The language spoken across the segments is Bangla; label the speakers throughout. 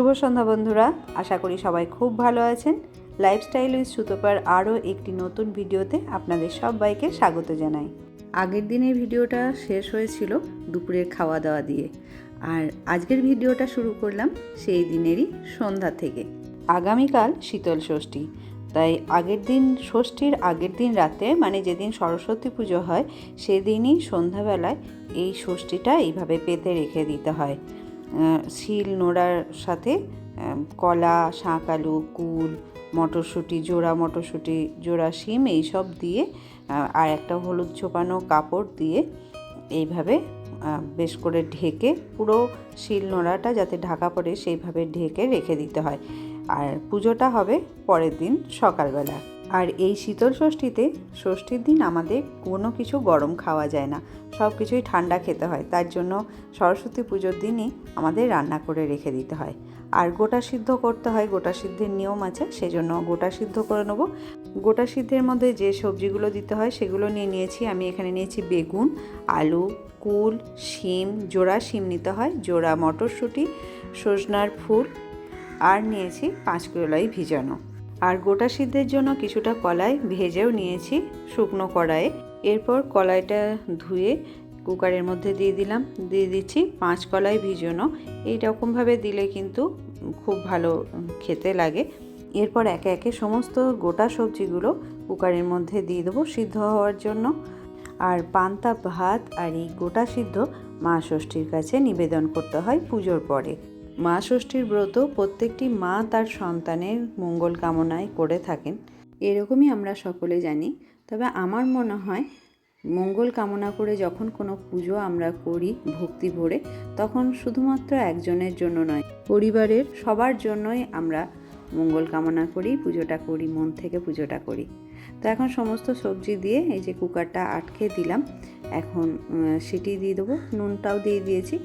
Speaker 1: শুভ সন্ধ্যা বন্ধুরা। আশা করি সবাই খুব ভালো আছেন। লাইফস্টাইল উইথ সুতোপার আরও একটি নতুন ভিডিওতে আপনাদের সবাইকে স্বাগত জানাই। আগের দিনের ভিডিওটা শেষ হয়েছিল দুপুরের খাওয়া দাওয়া দিয়ে। আর আজকের ভিডিওটা শুরু করলাম সেই দিনেরই সন্ধ্যা থেকে। আগামীকাল শীতল ষষ্ঠী। তাই আগের দিন ষষ্ঠীর আগের দিন রাতে মানে যেদিন সরস্বতী পুজো হয়, সেদিনই সন্ধ্যাবেলায় এই ষষ্ঠীটা এইভাবে পেতে রেখে দিতে হয়। শিল নোড়ার সাথে কলা শাঁক আলু, কুল, মটরশুঁটি, জোড়া মটরশুঁটি, জোড়া শিম এইসব দিয়ে আর একটা হলুদ ছোপানো কাপড় দিয়ে এইভাবে বেশ করে ঢেকে পুরো শিল নোড়াটা যাতে ঢাকা পড়ে সেইভাবে ঢেকে রেখে দিতে হয়। আর পুজোটা হবে পরের দিন সকালবেলা। আর এই শীতল ষষ্ঠীতে ষষ্ঠীর দিন আমাদের কোনো কিছু গরম খাওয়া যায় না। সব কিছুই ঠান্ডা খেতে হয়। তার জন্য সরস্বতী পুজোর দিনই আমাদের রান্না করে রেখে দিতে হয়। আর গোটা সিদ্ধ করতে হয়, গোটা সিদ্ধের নিয়ম আছে, সেজন্য গোটা সিদ্ধ করে নেব। গোটা সিদ্ধের মধ্যে যে সবজিগুলো দিতে হয়, সেগুলো নিয়ে নিয়েছি। আমি এখানে নিয়েছি বেগুন, আলু, কুল, শিম, জোড়া শিম নিতে হয়, জোড়া মটরশুঁটি, সজনার ফুল, আর নিয়েছি পাঁচ কলাই ভিজানো। আর গোটা সিদ্ধের জন্য কিছুটা কলাই ভেজেও নিয়েছি শুকনো কড়াইয়ে। এরপর কলাইটা ধুয়ে কুকারের মধ্যে দিয়ে দিলাম। দিয়ে দিচ্ছি পাঁচ কলাই ভিজানো। এই রকমভাবে দিলে কিন্তু খুব ভালো খেতে লাগে। এরপর একে একে সমস্ত গোটা সবজিগুলো কুকারের মধ্যে দিয়ে দেবো সিদ্ধ হওয়ার জন্য। আর পান্তা ভাত আর এই গোটা সিদ্ধ মা ষষ্ঠীর কাছে নিবেদন করতে হয় পুজোর পরে। মা ষষ্ঠীর ব্রত প্রত্যেকটি মা তার সন্তানের মঙ্গল কামনায় করে থাকেন। এরকমই আমরা সকলে জানি। তবে আমার মনে হয়, মঙ্গল কামনা করে যখন কোনো পুজো আমরা করি ভক্তি ভরে, তখন শুধুমাত্র একজনের জন্য নয়, পরিবারের সবার জন্যই আমরা মঙ্গল কামনা করি, পুজোটা করি, মন থেকে পুজোটা করি। তো এখন সমস্ত সবজি দিয়ে এই যে কুকারটা আটকে দিলাম। এখন সিটি দিয়ে দেবো, নুনটাও দিয়ে দিয়েছি।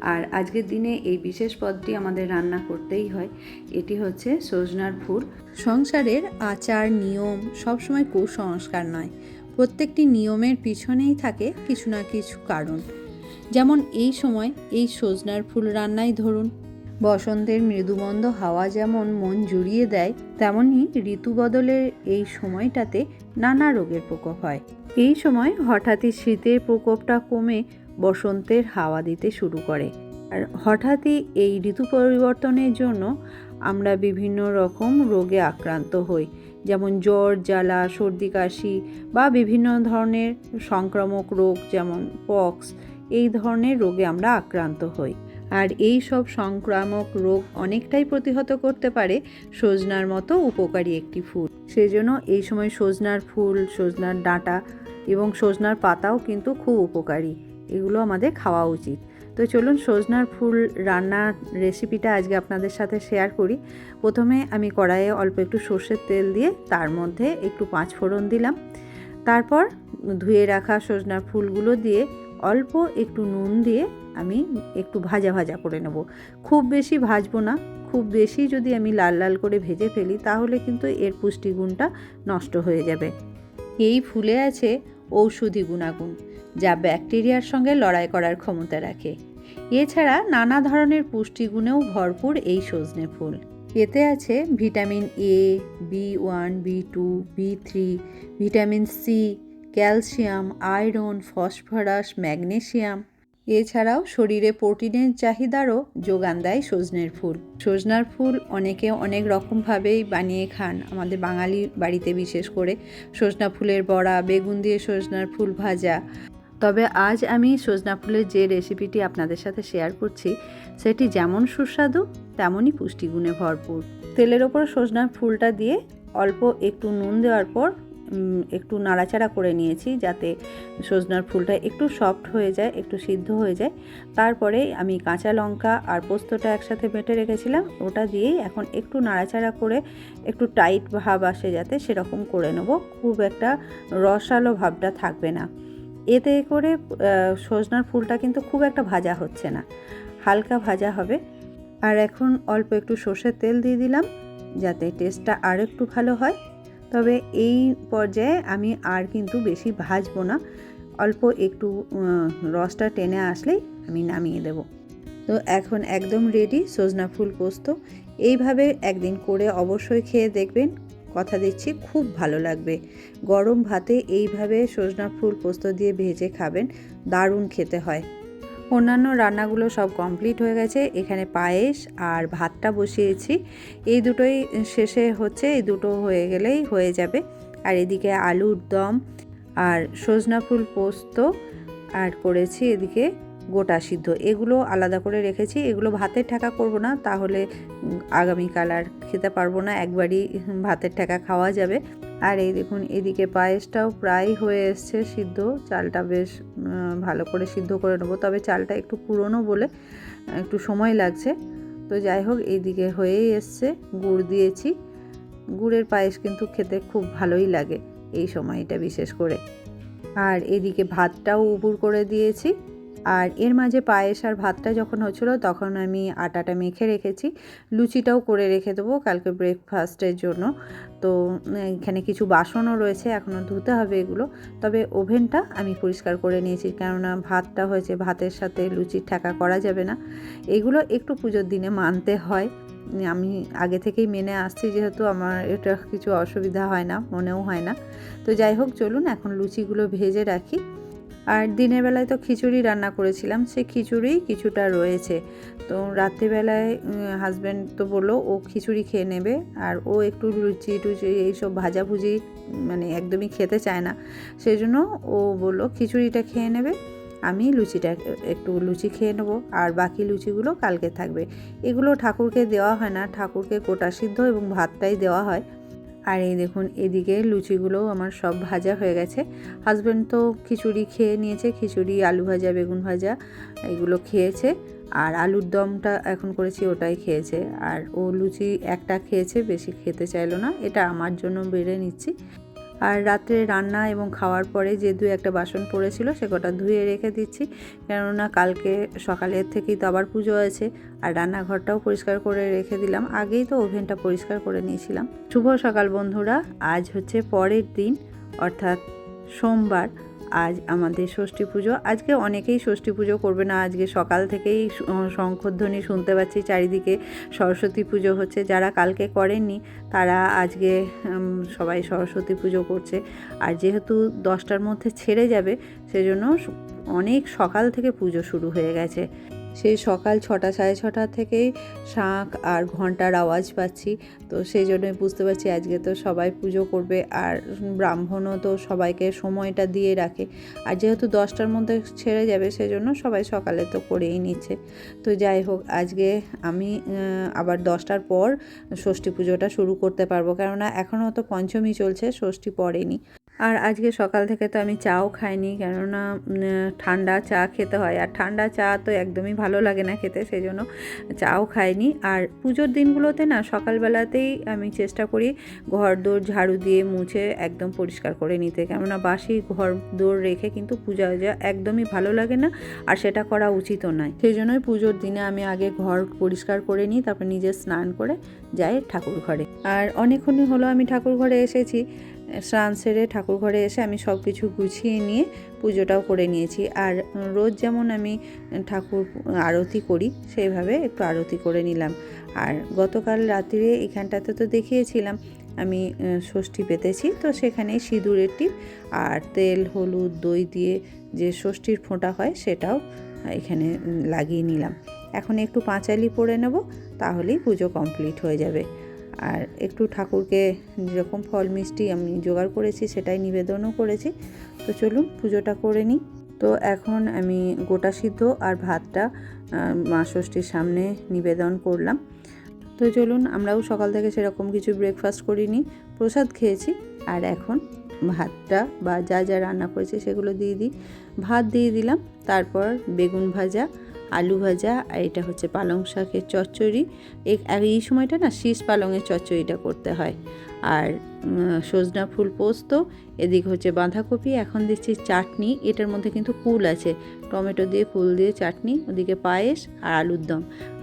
Speaker 1: আর আজকের দিনে এই বিশেষ পদটি আমাদের রান্না করতেই হয়। এটি হচ্ছে সজনার ফুল সংসারের আচার, নিয়ম সবসময় কুসংস্কার নয়। প্রত্যেকটি নিয়মের পিছনেই থাকে কিছু না কিছু কারণ। যেমন এই সময় এই সজনার ফুল রান্নাই ধরুন। বসন্তের মৃদুমন্দ হাওয়া যেমন মন জুড়িয়ে দেয় তেমনই ঋতু বদলের এই সময়টাতে নানা রোগের প্রকোপ হয়। এই সময় হঠাৎই শীতের প্রকোপটা কমে বসন্তের হাওয়া দিতে শুরু করে। আর হঠাৎই এই ঋতু পরিবর্তনের জন্য আমরা বিভিন্ন রকম রোগে আক্রান্ত হই। যেমন জ্বর, জ্বালা, সর্দি, কাশি বা বিভিন্ন ধরনের সংক্রামক রোগ যেমন পক্স, এই ধরনের রোগে আমরা আক্রান্ত হই। আর এই সব সংক্রামক রোগ অনেকটাই প্রতিহত করতে পারে সজনার মতো উপকারী একটি ফুল। সেজন্য এই সময় সজনার ফুল, সজনার ডাঁটা এবং সজনার পাতাও কিন্তু খুব উপকারী। এগুলো আমাদের খাওয়া উচিত। তো চলুন সজনার ফুল রান্নার রেসিপিটা আজকে আপনাদের সাথে শেয়ার করি। প্রথমে আমি কড়াইয়ে অল্প একটু সর্ষের তেল দিয়ে তার মধ্যে একটু পাঁচ ফোড়ন দিলাম। তারপর ধুয়ে রাখা সজনার ফুলগুলো দিয়ে অল্প একটু নুন দিয়ে আমি একটু ভাজা ভাজা করে নেব। খুব বেশি ভাজবো না, খুব বেশি যদি আমি লাল লাল করে ভেজে ফেলি তাহলে কিন্তু এর পুষ্টিগুণটা নষ্ট হয়ে যাবে। এই ফুলে আছে ঔষধি গুণাগুণ, যা ব্যাকটেরিয়ার সঙ্গে লড়াই করার ক্ষমতা রাখে। এছাড়া নানা ধরনের পুষ্টিগুণেও ভরপুর এই সজনে ফুল। এতে আছে vitamin A B one B two B three vitamin C calcium, iron, phosphorus, magnesium এছাড়াও শরীরে প্রোটিনের চাহিদারও যোগান দেয় সজনের ফুল। সজনার ফুল অনেকে অনেক রকমভাবেই বানিয়ে খান। আমাদের বাঙালি বাড়িতে বিশেষ করে সজনা ফুলের বড়া, বেগুন দিয়ে সজনার ফুল ভাজা। তবে আজ আমি সজনা ফুলের যে রেসিপিটি আপনাদের সাথে শেয়ার করছি, সেটি যেমন সুস্বাদু, তেমনই পুষ্টিগুণে ভরপুর। তেলের ওপর সজনার ফুলটা দিয়ে অল্প একটু নুন দেওয়ার পর একটু নাড়াচাড়া করে নিয়েছি যাতে সজনার ফুলটা একটু সফট হয়ে যায়, একটু সিদ্ধ হয়ে যায়। তারপরে আমি কাঁচা লঙ্কা আর পোস্তটা একসাথে বেটে রেখেছিলাম। ওটা দিয়েই এখন একটু নাড়াচাড়া করে একটু টাইট ভাব আসে যাতে সেরকম করে নেব। খুব একটা রসালো ভাবটা থাকবে না। এতে করে সজনার ফুলটা কিন্তু খুব একটা ভাজা হচ্ছে না। হালকা ভাজা হবে। আর এখন অল্প একটু সর্ষের তেল দিয়ে দিলাম, যাতে টেস্টটা আর একটু ভালো হয়। তবে এই পর্যায়ে আমি আর কিন্তু বেশি ভাজবো না। অল্প একটু রসটা টেনে আসলেই আমি নামিয়ে দেব। তো এখন একদম রেডি সজনা ফুল পোস্ত। এইভাবে একদিন করে অবশ্যই খেয়ে দেখবেন। কথা দিচ্ছি, খুব ভালো লাগবে। গরম ভাতে এইভাবে সজনা ফুল পোস্ত দিয়ে ভেজে খাবেন, দারুণ খেতে হয়। অন্যান্য রান্নাগুলো সব কমপ্লিট হয়ে গেছে। এখানে পায়েস আর ভাতটা বসিয়েছি। এই দুটোই শেষে হচ্ছে, এই দুটো হয়ে গেলেই হয়ে যাবে। আর এদিকে আলুর দম আর সজনা ফুল পোস্ত আর করেছি এদিকে গোটা সিদ্ধ। এগুলো আলাদা করে রেখেছি। এগুলো ভাতের ঠেকা করব না, তাহলে আগামীকাল আর খেতে পারব না। একবারই ভাতের ঠেকা খাওয়া যাবে। আর এই দেখুন, এদিকে পায়েসটাও প্রায় হয়ে এসছে সিদ্ধ। চালটা বেশ ভালো করে সিদ্ধ করে নেব। তবে চালটা একটু পুরনো বলে, একটু সময় লাগছে। তো যাই হোক, এইদিকে হয়েই এসছে। গুড় দিয়েছি। গুড়ের পায়েস কিন্তু খেতে খুব ভালোই লাগে এই সময়টা বিশেষ করে। আর এদিকে ভাতটাও উপুর করে দিয়েছি। আর এর মাঝে পায়েস আর ভাতটা যখন হচ্ছিল, তখন আমি আটাটা মেখে রেখেছি। লুচিটাও করে রেখে দেবো কালকে ব্রেকফাস্টের জন্য। তো, এখানে কিছু বাসনও রয়েছে এখনও ধুতে হবে এগুলো। তবে ওভেনটা আমি পরিষ্কার করে নিয়েছি, কেননা ভাতটা হয়েছে, ভাতের সাথে লুচির ঠেকা করা যাবে না। এগুলো একটু পুজোর দিনে মানতে হয়। আমি আগে থেকেই মেনে আসছি, যেহেতু আমার এটা কিছু অসুবিধা হয় না, মনেও হয় না। তো যাই হোক, চলুন এখন লুচিগুলো ভেজে রাখি। আর দিনের বেলায় তো খিচুড়ি রান্না করেছিলাম সেই খিচুড়ি কিছুটা রয়েছে। তো রাত্রিবেলায় হাজব্যান্ড তো বলল, ও খিচুড়ি খেয়ে নেবে আর ও একটু লুচি টুচি এইসব ভাজাভুজি মানে একদমই খেতে চায় না। সেই জন্য ও বলল, খিচুড়িটা খেয়ে নেবে, আমি লুচিটা একটু লুচি খেয়ে নেব আর বাকি লুচিগুলো কালকে থাকবে। এগুলো ঠাকুরকে দেওয়া হয় না, ঠাকুরকে গোটা সিদ্ধ এবং ভাতটাই দেওয়া হয়। আর এই দেখুন, এদিকে লুচিগুলোও আমার সব ভাজা হয়ে গেছে। হাজব্যান্ড তো খিচুড়ি খেয়ে নিয়েছে, খিচুড়ি, আলু ভাজা, বেগুন ভাজা এগুলো খেয়েছে। আর আলুর দমটা এখন করেছি, ওটাই খেয়েছে। আর ও লুচি একটা খেয়েছে, বেশি খেতে চাইলো না। এটা আমার জন্য বেড়ে নিচ্ছি। আর রাত্রে রান্না এবং খাওয়ার পরে যে দু একটা বাসন পড়েছিল সে কটা ধুয়ে রেখে দিচ্ছি। কেননা কালকে সকালের থেকেই তো আবার পুজো আছে আর রান্নাঘরটাও পরিষ্কার করে রেখে দিলাম। আগেই তো ওভেনটা পরিষ্কার করে নিয়েছিলাম। শুভ সকাল বন্ধুরা, আজ হচ্ছে পরের দিন, অর্থাৎ সোমবার। আজ আমাদের ষষ্ঠী পুজো। আজকে অনেকেই ষষ্ঠী পুজো করবে না। আজকে সকাল থেকেই শঙ্খধ্বনি শুনতে পাচ্ছি। চারিদিকে সরস্বতী পুজো হচ্ছে। যারা কালকে করেননি, তারা আজকে সবাই সরস্বতী পুজো করছে। আর যেহেতু দশটার মধ্যে ছেড়ে যাবে, সেজন্য অনেক সকাল থেকে পুজো শুরু হয়ে গেছে। সেই সকাল ছটা, সাড়ে ছটা থেকেই শাঁখ আর ঘণ্টার আওয়াজ পাচ্ছি। তো সেই জন্যই বুঝতে পারছি আজকে তো সবাই পুজো করবে আর ব্রাহ্মণও তো সবাইকে সময়টা দিয়ে রাখে। আর যেহেতু দশটার মধ্যে ছেড়ে যাবে সেজন্য সবাই সকালে তো করেই নিচ্ছে। তো যাই হোক, আজকে আমি আবার দশটার পর ষষ্ঠী পুজোটা শুরু করতে পারব। কেননা এখনও তো পঞ্চমী চলছে, ষষ্ঠী পড়েনি। আর আজকে সকাল থেকে তো আমি চাও খাইনি, কেননা ঠান্ডা চা খেতে হয়। আর ঠান্ডা চা তো একদমই ভালো লাগে না খেতে সেই জন্য চাও খাইনি। আর পুজোর দিনগুলোতে না, সকালবেলাতেই আমি চেষ্টা করি ঘর দৌড় ঝাড়ু দিয়ে মুছে একদম পরিষ্কার করে নিতে। কেননা, বাসি ঘর দৌড় রেখে কিন্তু পূজা একদমই ভালো লাগে না, আর সেটা করা উচিতও নয়। সেই জন্যই পুজোর দিনে আমি আগে ঘর পরিষ্কার করে নিই, তারপর নিজে স্নান করে যাই ঠাকুর ঘরে। আর অনেকক্ষণই হলো আমি ঠাকুর ঘরে এসেছি। স্নান সেরে ঠাকুর ঘরে এসে আমি সব কিছু গুছিয়ে নিয়ে পুজোটাও করে নিয়েছি। আর রোজ যেমন আমি ঠাকুর আরতি করি, সেইভাবে একটু আরতি করে নিলাম। আর গতকাল রাত্রিরে এখানটাতে তো দেখিয়েছিলাম, আমি ষষ্ঠী পেতেছি। তো সেখানে সিঁদুরের টিপ আর তেল, হলুদ, দই দিয়ে যে ষষ্ঠীর ফোঁটা হয় সেটাও এখানে লাগিয়ে নিলাম। এখন একটু পাঁচালি পরে নেব, তাহলেই পুজো কমপ্লিট হয়ে যাবে। আর একটু ঠাকুরকে যেরকম ফল মিষ্টি আমি জোগাড় করেছি, সেটাই নিবেদনও করেছি। তো চলুন পুজোটা করে নিই। তো এখন আমি গোটা সিদ্ধ আর ভাতটা মা ষষ্ঠীর সামনে নিবেদন করলাম। তো চলুন আমরাও সকাল থেকে সেরকম কিছু ব্রেকফাস্ট করিনি, প্রসাদ খেয়েছি। আর এখন ভাতটা বা যা যা রান্না করেছি সেগুলো দিয়ে দিই। ভাত দিয়ে দিলাম, তারপর বেগুন ভাজা আলু ভাজা আর এটা হচ্ছে পালং শাকের চচ্চড়ি। এই সময়টা না শীষ পালংয়ের চচ্চড়িটা করতে হয়। আর সজনা ফুল পোস্ত, এদিকে হচ্ছে বাঁধাকপি, এখন দিচ্ছি চাটনি। এটার মধ্যে কিন্তু কুল আছে। টমেটো দিয়ে কুল দিয়ে চাটনি, ওদিকে পায়েস আর আলুর দম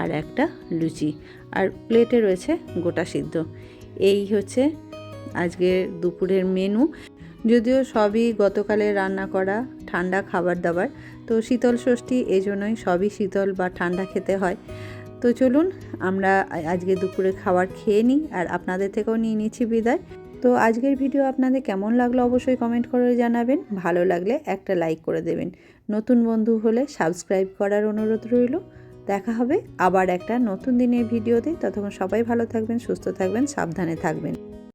Speaker 1: আর একটা লুচি। আর প্লেটে রয়েছে গোটা সিদ্ধ। এই হচ্ছে আজকের দুপুরের মেনু। যদিও সবই গতকালে রান্না করা ঠান্ডা খাবার দাবার। তো শীতল ষষ্ঠী এই জন্যই সবই শীতল বা ঠান্ডা খেতে হয়। তো চলুন, আমরা আজকে দুপুরে খাবার খেয়ে নিই আর আপনাদের থেকেও নিয়ে নিচ্ছি বিদায়। তো আজকের ভিডিও আপনাদের কেমন লাগল অবশ্যই কমেন্ট করে জানাবেন। ভালো লাগলে একটা লাইক করে দেবেন। নতুন বন্ধু হলে সাবস্ক্রাইব করার অনুরোধ রইল। দেখা হবে আবার একটা নতুন দিনের ভিডিওতে। ততক্ষণ সবাই ভালো থাকবেন, সুস্থ থাকবেন, সাবধানে থাকবেন।